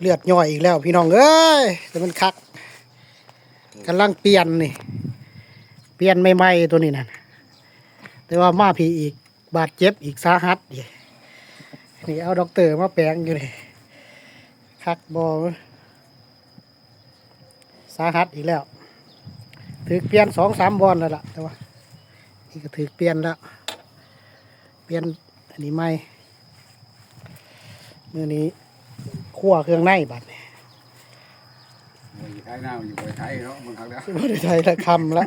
เลือดย่อยอีกแล้วพี่น้องเอ้ยแต่มันคักกำลังเปลี่ยนนี่ เปลี่ยนใหม่ๆตัวนี้นั่นแต่ว่ามาพีอีกบาดเจ็บอีกสาหัสอีกนี่เอาด็อกเตอร์มาแปลงอยู่นี่คักบอสาหัสอีกแล้ว ถือเปลี่ยนสองสามบอลแล้วล่ะ แต่ว่านี่ก็ถือเปลี่ยนแล้ว เปลี่ยนอันนี้ใหม่มือนี้ คั่วเครื่องในบัดนี่อยู่ท้ายหน้าอยู่ไปท้ายเขาบางครั้งแล้วบ่ได้ใช้ละคำละ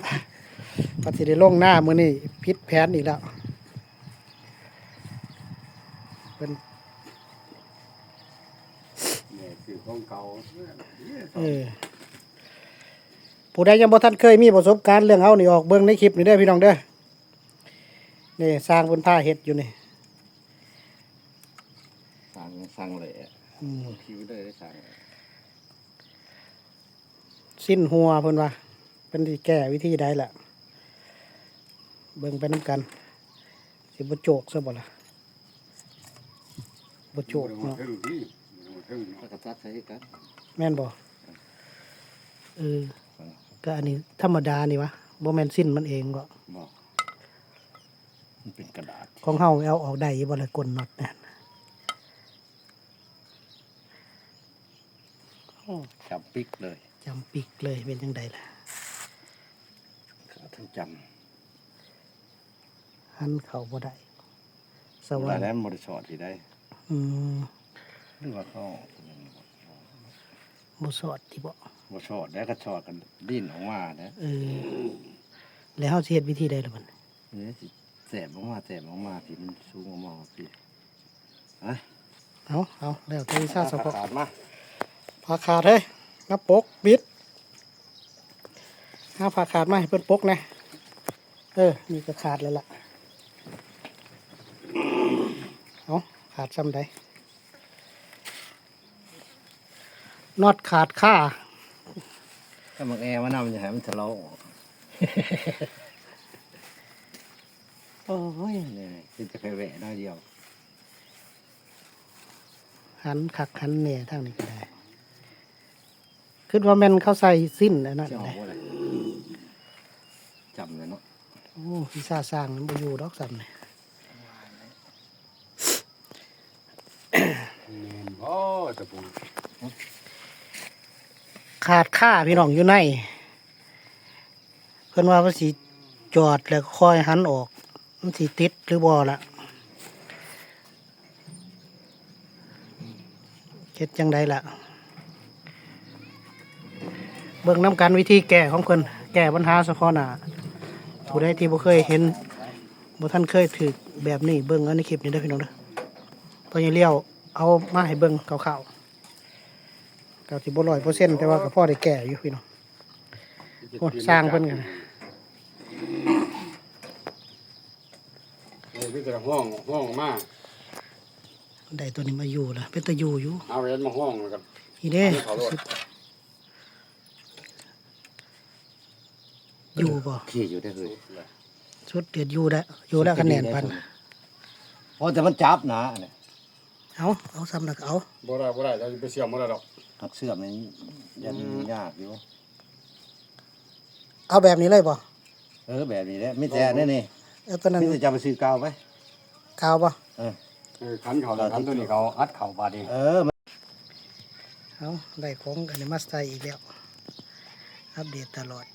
ปฏิได้ลงหน้ามือนี้พิษแผนอีกแล้วเป็นเนี่ยคือของเก่าเออผู้ใดยังบ่ทันเคยมีประสบการณ์เรื่องเอานี่ออกเบิ่งในคลิปนี่เด้อพี่น้องเด้อนี่สร้างบนผ้าเห็ดอยู่นี่ สั่งสั่งเลยอะอืม คิวได้ได้สั่งสิ้นหัวเพิ่นว่าเป็นที่แก้วิธีใดล่ะ เบิ่งไปน้ำกัน สิบ่โจกซะบ่ล่ะบ่โจกหัวเนาะทึ่งที่หัวทึ่งแล้วก็ตัดใช้กันแม่นบ่เออก็อันนี้ธรรมดานี่วะบ่แม่นสิ้นมันเองก็บอกมันเป็นกระดาษของเฮาเอาออกได้อยู่บ่ละกลน็อตนั่น จับปิกเลยจำปิกเลยเป็นจังไดล่ะขาทั้งจหันเข้าบ่ได้สำว่าว่างแล้วบริสอดที่ได้อืมหรือว่าเขาบ่สอดที่บ่บริสอดแล้วก็สอดกันดิ้นออกมานะเออแล้วเฮาสิเฮ็ดวิธีใดล่ะมันนี่สิแสบออกมาแสบออกมาที่มันสูงออกมาพี่ฮะเอาเอาแล้วแต่วิชาเฉพาะขาดมา พาขาดเฮ้ยมาปกบิดหาพาขาดมาให้เพิ่นปกนะ เออนี่ก็ขาดแล้วล่ะ เอาขาดซ้ำใดน็อตขาดค่าถ้ามันแอร์มันนำจะให้มันทะเลาะออกโอ้ยเนี่ยคือจะไปแหวะน้อยเดียว หันขักหันเนี่ยทางนี้ก็ได้ คิดว่าแม่นเขาใส่สิ้นอันนั้นจะออเลกยว่าอะไรจำเลยเนาะโอ้พิซาสร้างมันบ่อยู่ดอกซ้ำเนี่ยเนนโอ้ตะปูขาดค่าพี่น้องอยู่ใน เพิ่นว่าภาษีจอดแล้วคอยหันออก มันสิติดหรือบ่ละเฮ็ดจังใดล่ะ เบิ่งน้ำกันวิธีแก้ของเพิ่นแก้ปัญหาเฉพาะหน้าผู้ใดที่บ่เคยเห็นบ่ท่านเคยถือแบบนี้เบิ่งเอาในคลิปนี้เด้อพี่น้องเด้อพอยังเลี้ยวเอามาให้เบิ่งคร่าวๆก็สิบ่ร้อยเปอร์เซ็นต์แต่ว่าก็พอได้แก้อยู่พี่น้องโอ้สร้างเพิ่นกันเออพี่จะห้องห้องมาได้ตัวนี้มาอยู่ละเป็นตะอยู่อยู่เอาเหรียญมาห้องแล้วกันนี่เด้ เขาโลด อยู่บ่ขี่อยู่ได้เลยชุดเดือดอยู่แล้วอยู่แล้วคะแนนพันเพราะแต่มันจับนะเนี่ยเอาเอาซ้ำแล้วก็เอาบ่ได้บ่ได้เราไปเสี่ยมบ่ได้ดอกหักเสื้อมันยันยากอยู่เอาแบบนี้เลยบ่เออแบบนี้แหละไม่แต่นี่นี่เอาตัวนั้นพี่จะไปซื้อกาวไหมกาวบ่เออขันเขาแล้วขันตัวนี้เขาอัดเข่าบาดเองเออมันเอาได้ของอันนี้มาใส่อีกแล้วอัปเดตตลอด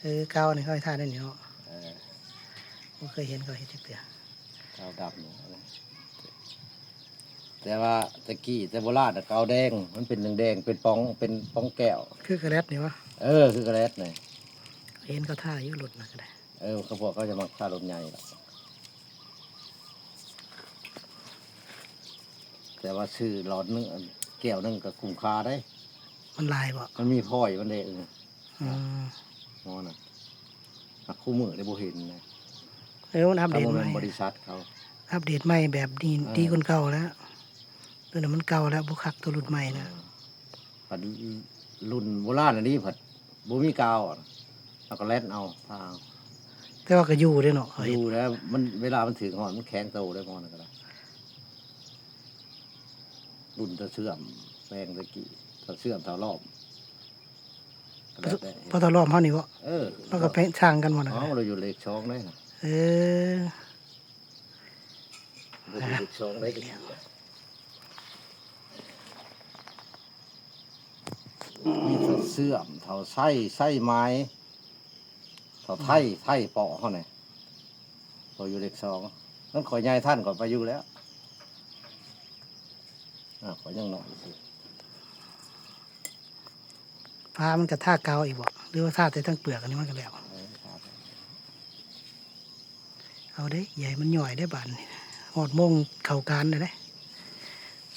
เออกาวนี่เขาให้ท่าได้นี่เนาะเออบ่เคยเห็นเขาเฮ็ดจักเทื่อกาวดำอยู่แต่ว่าตะกี้แต่โบราณน่ะกาวแดง มันเป็นแดงๆเป็นปองเป็นปองแก้ว คือกระแลดนี่วะเออ คือกระแลดเนี่ยเห็นเขาท่าอยู่หลุดนะก็ได้เออเขาบอกเขาจะมาฆ่ารถใหญ่ล่ะแต่ว่าซื้อหลอดหนึงแก้วหนึงก็คุ้มค่าได้ มันลายบ่มันมีพ่อยมันเลยเออ อืม งอน่ะหักคู่มือได้บ่เห็นนะเออมันอัปเดตใหม่นบริษัทเขา อัปเดตใหม่แบบดีเออ ดีคนเก่าแล้วตัวนี้นมันเก่าแล้วบุคักตัวรุ่นใหม่นะผัดรุ่นโบราณอันนี้ผัดบ่มีกาวอะแล้วก็แล่นเอาทางแต่ว่าก็อยู่เด้เนาะเขาเห็นดูแล้ว มันเวลามันถึงหอนมันแข็งโตได้มอนะก็ได้รุ่นตะเสื่อมแปลงตะกี้ตะเสื่อมตะรอบ พอตะรอบเฮานี่บ่เออมันก็เป็นช่างกันหมดนะอ๋อเราอยู่เลขสองได้นะเออเราอยู่เลขสองได้กันมีตะเสื่อมเท่าไส้ไส้ไม้เท่าไทยไทยเปาะเขาเนี่ยเราอยู่เลขสองนั่นขอยยายท่านก่อนไปอยู่แล้วอะขอยังหน่อยสิ พามันก็ท่ากาวอีกบ่หรือว่าท่าแต่ทั้งเปลือกอันนี้มันก็แล้วเออครับเอาเด้ใหญ่มันหน่อยได้บานนี่หอดโมงเข้าการเลยเด้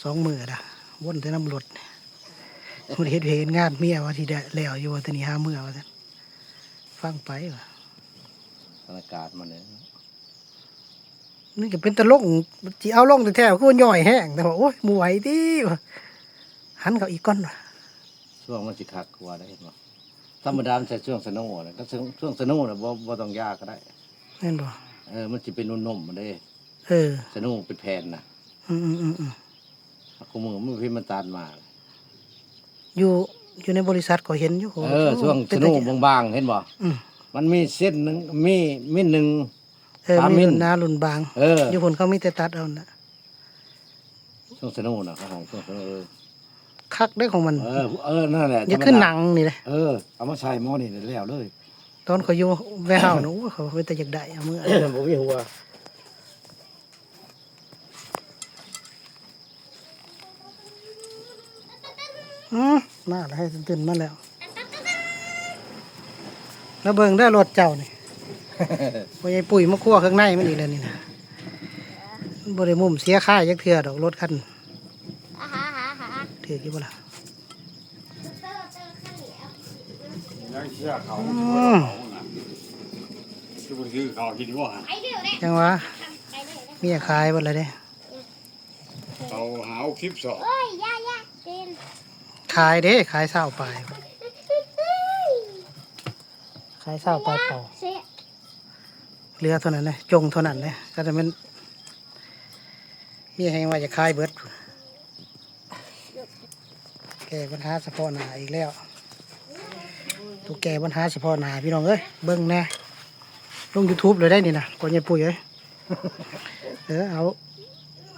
สองมือละวนแต่น้ำรถมันเฮ็ดเห็นงานเมียว่าที่ได้แล้วอยู่ว่าแตนี้ห้ามือว่าซั่นฟังไปว่ะสถานการณ์มันเนี่ยนี่ก็เป็นตลกจีเอาลงแต่แท้ๆคือว่าย่อยแห้งแต่ว่าโอ้ยมวยดิว่ะหันเขาอีกก้อนว่ะ ช่วงมันสิคักกว่าได้เห็นบ่ธรรมดามันใช้ช่วงสโนว์นะก็ช่วงช่วงสโนว์นะบ่บ่ต้องยากก็ได้แม่นบ่เออมันสิเป็นนุ่มๆมันได้เออสโนว์เป็นแผ่นน่ะอืมอืมอืมอืมกูมือมันพิมพ์มันตานมาอยู่อยู่ในบริษัทก็เห็นอยู่โหเออช่วงเป็สนโนตาว์บางๆเห็นบ่อืมมันมีเส้นหนึงมีมีหนึ่งเออสามมีมิลรุ่นหนารุ่นบางเออ อยู่คนเขามีแต่ตัดเอาน่ะช่วงสโนว์น่ะเขาของช่วงสโนว์เออ คักได้ของมัน เออ เออ นั่นแหละอย่าธรรมดขึ้นหนังนี่เลยเออ เอามาใส่หม้อนี่แล้วเลย ตอนเขาอยู่แวร์เฮาส์นะโอ้เขาเป็นแต่อยากได้เอามือบ่มีหัวอืมมาแล้วให้ตื่นๆมาแล้ว แล้วเบิ่งได้รถเจ้านี่พ่อใหญ่ปุ๋ยมาคั่วข้างในมันอีกแล้วนี่นะมันบ่ได้มุมเสียค่าจักเทื่อดอกรถคันอาหาหาหา ถือกี่บ่ล่ะเตอร์เตอร์ข้าวเหนียวยังเชื่อเขาอืเขามน่ะที่บุซื้อเขาคิดว่าไปเร็วเลยจังหวะไปเร็วเลยเมียขายเบ่ล่ะเด้เขาหาคลิปสองเอ้ยย่าย่าเต้นขายเด้ขายเศร้าปลายขายเศร้าปลายเป่าเสียเรือเท่านั้นเลยจงเท่านั้นเลยก็จะเป็นมีให้ว่าจะคายเบิด แก้ปัญหาเฉพาะหนาอีกแล้วตัวแก้ปัญหาเฉพาะหนาพี่น้องเอ้ยเบิ้งแน่ลง YouTube เลยได้นี่นะก่อนจะปุ้ยเอ้ยเออเอา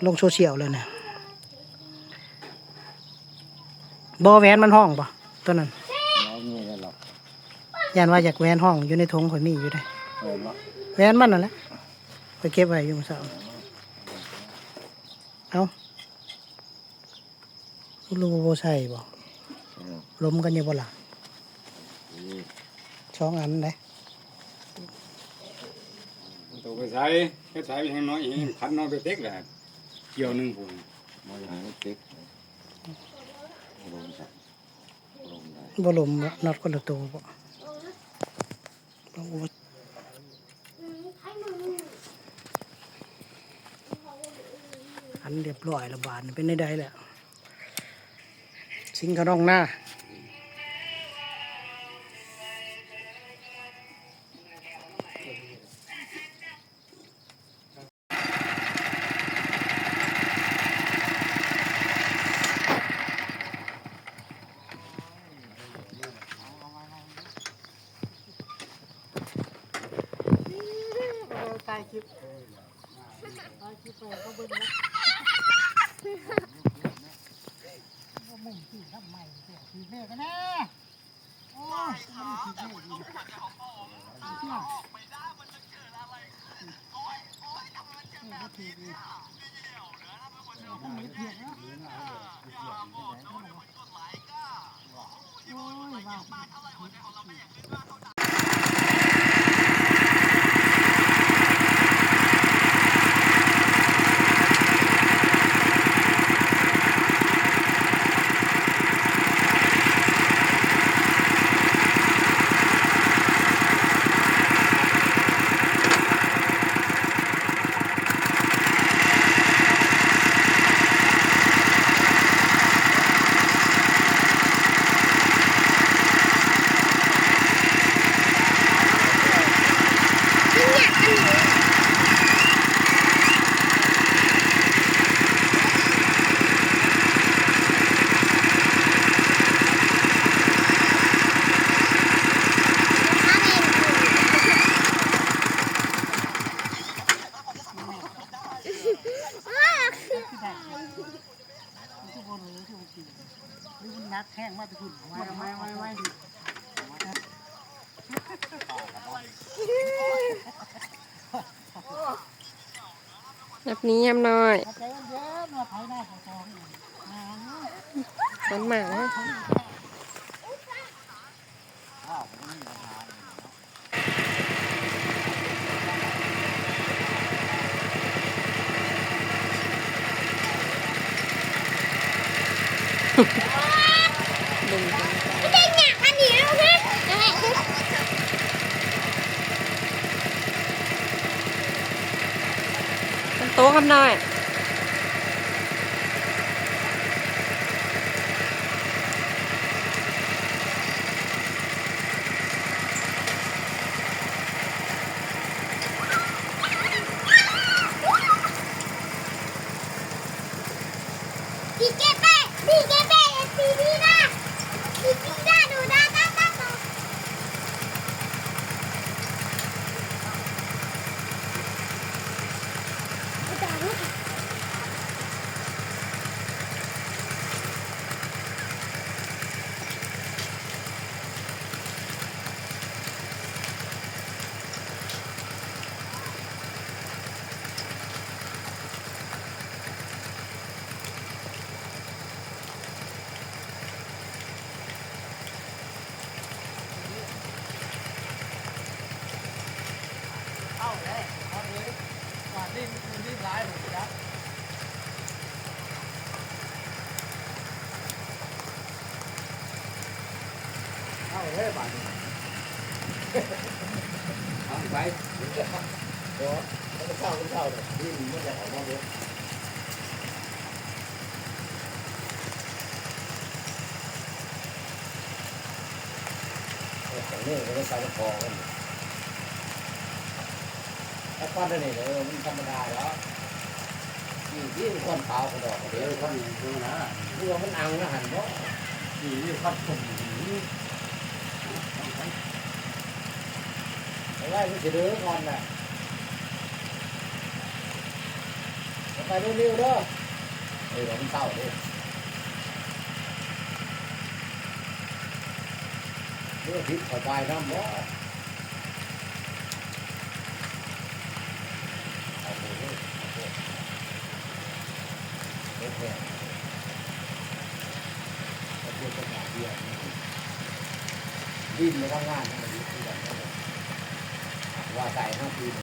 ลงโซเชียลเลยนะบอแหวนมันห้องปะตัวนั้นบ่มีอะไรหรอกยันว่าอยากแหวนห้องอยู่ในถุงข่อยมีอยู่ได้เออเนาะแหวนมันนั่นแหละไปเก็บไว้อยู่เมื่อเช้า เอาลูกโบใช่บ่เออล้มกันอยู่บ่ล่ะสองอันเลยตัวไปใช้ไปใช้ไปให้น้อยเองคันน้อยไปเต็กแหละเกี่ยวหนึ่งปุ่นบ่อยากให้ติ๊กลงสักลงได้บ่ล้มบ่น็อตคนละตัวบ่โอ้ยอันเรียบร้อยและบาทนี่เป็นได้ๆแหละ สิงกระรองหน้าถ่ายคลิปถ่ายคลิปไปเขาเบิ่งนะ ไม่ได้ยินเสียงเราเลยมันก็ไหลก้าโอ้ยมาเท่าไรหัวใจของเราว นับนี้ยำน้อยใจเย็นๆมาไถหน้าของจองมันหมาดึงกันไป เด็กเนี่ยอันนี้เอาฮะยังไง มันโต๊ะคำน้อยดีเจเป้ดีเจเป้เอฟซีดีนะดีดีนะดูนะนะนะนะ เข้าเลยตอนนี้หวานดิ้นดิ้นร้ายหมดครับเข้าเลยบ้านนี้ เอาไปเดี๋ยวมันจะเข้ามันเข้าเลยดิ้นมันจะออกมาเยอะแต่นี่ก็ไม่ใส่กระพองกันไอ้ควันนี่เลยมันธรรมดาแล้วที่ที่ควันขาวกระดอกกระเดียวควันดูนะนี่ว่ามันอังนะหันบ่นี่นี่พัดผม ไอ้ไว้มันจะเดือดก่อนน่ะไปเร็วๆเด้อเออมันเศร้าเด้เรื่องพิษเข้าไปน้ำบ่เอาไปเลยเอาไปเด็กแก่เอาไปกระดาษเดียวดิ้นมาทำงานมันดีที่แบบนั้นเลย ว่าใส่ห้าปี